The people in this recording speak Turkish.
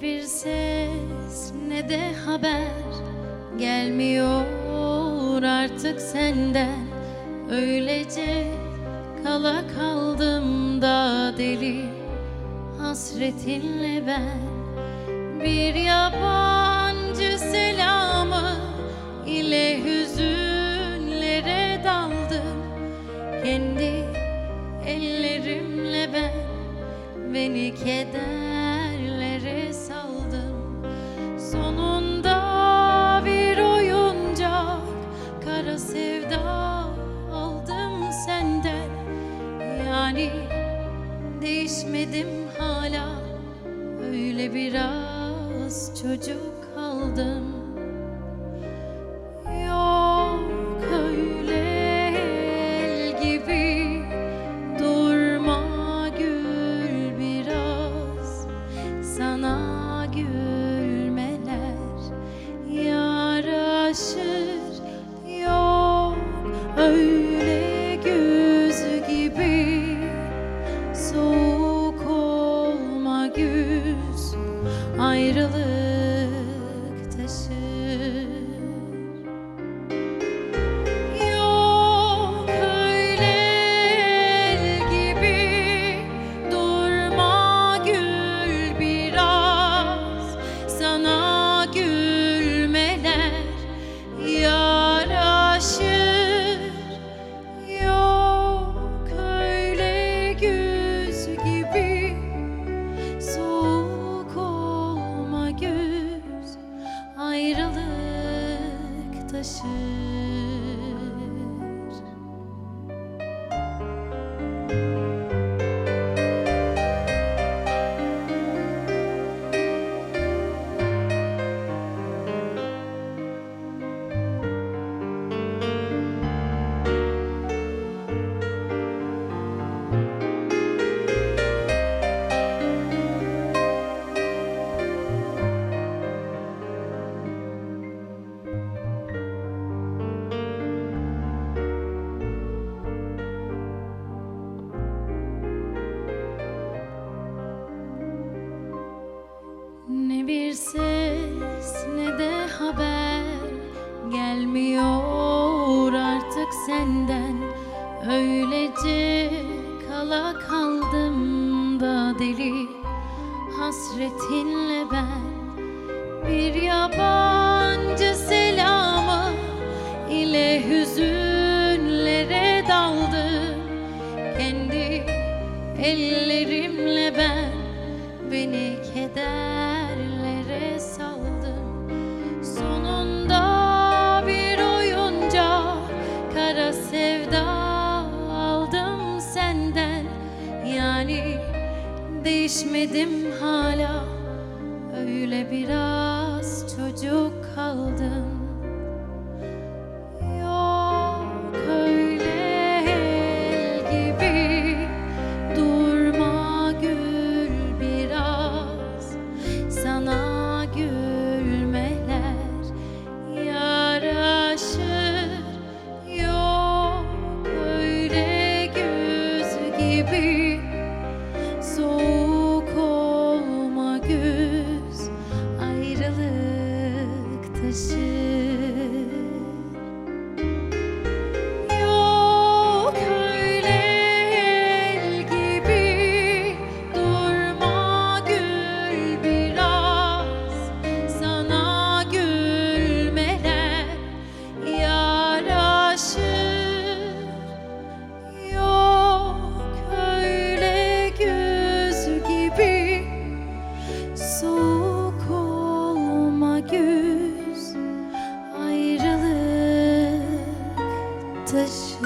ses ne de haber gelmiyor artık senden. Öylece kala kaldım da deli hasretinle ben. Bir yabancı selamı ile hüzünlere daldım. Kendi ellerimle ben Beni kederlere Yani değişmedim hala. Öyle biraz çocuk kaldım Ayrılık bir ses ne de haber gelmiyor artık senden. Öylece kala kaldım da deli hasretinle ben. Bir yabancı değişmedim hala. Öyle biraz çocuk kaldım 自己